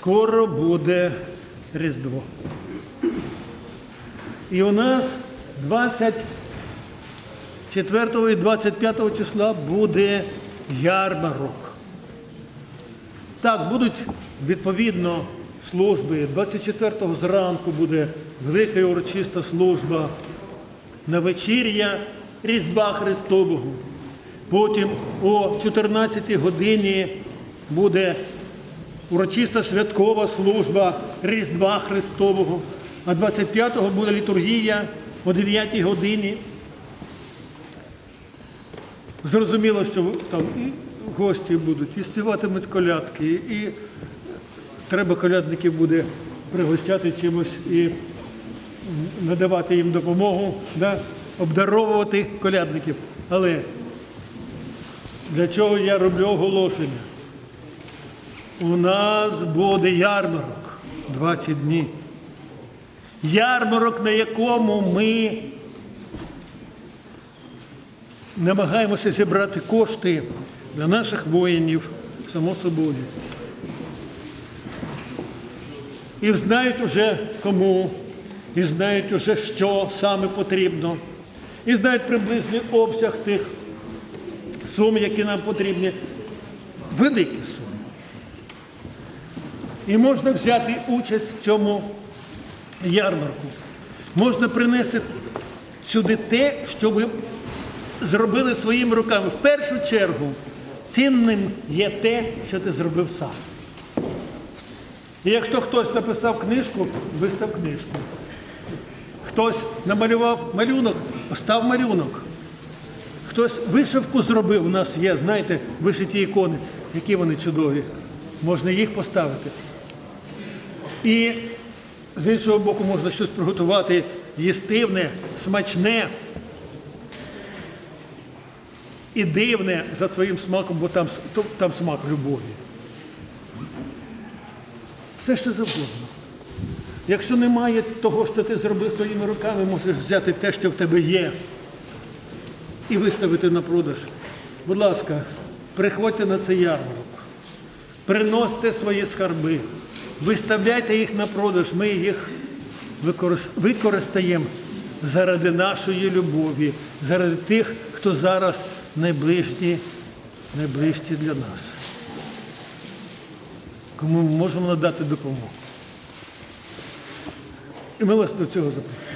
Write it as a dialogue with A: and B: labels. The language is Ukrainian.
A: Скоро буде Різдво. І у нас 24 і 25 числа буде ярмарок. Так, будуть відповідно служби. 24-го зранку буде велика і урочиста служба на вечір'я Різдва Христового. Потім о 14 годині буде урочиста святкова служба Різдва Христового. А 25-го буде літургія о 9-й годині. Зрозуміло, що там і гості будуть, і співатимуть колядки, і треба колядників буде пригощати чимось і надавати їм допомогу, да? обдаровувати колядників. Але для чого я роблю оголошення? У нас буде ярмарок 20 днів. Ярмарок, на якому ми намагаємося зібрати кошти для наших воїнів, само собою. І знають уже кому, і знають уже, що саме потрібно, і знають приблизний обсяг тих сум, які нам потрібні. Великі суми. І можна взяти участь в цьому ярмарку. Можна принести сюди те, що ви зробили своїми руками. В першу чергу цінним є те, що ти зробив сам. І якщо хтось написав книжку, вистав книжку. Хтось намалював малюнок, постав малюнок. Хтось вишивку зробив, у нас є, знаєте, вишиті ікони, які вони чудові. Можна їх поставити. І з іншого боку, можна щось приготувати їстивне, смачне і дивне за своїм смаком, бо там, там смак любові. Все що завгодно. Якщо немає того, що ти зробив своїми руками, можеш взяти те, що в тебе є, і виставити на продаж. Будь ласка, приходьте на цей ярмарок, приносьте свої скарби, виставляйте їх на продаж, ми їх використаємо заради нашої любові, заради тих, хто зараз найближчі, найближчі для нас. Кому ми можемо надати допомогу. І ми вас до цього запрошуємо.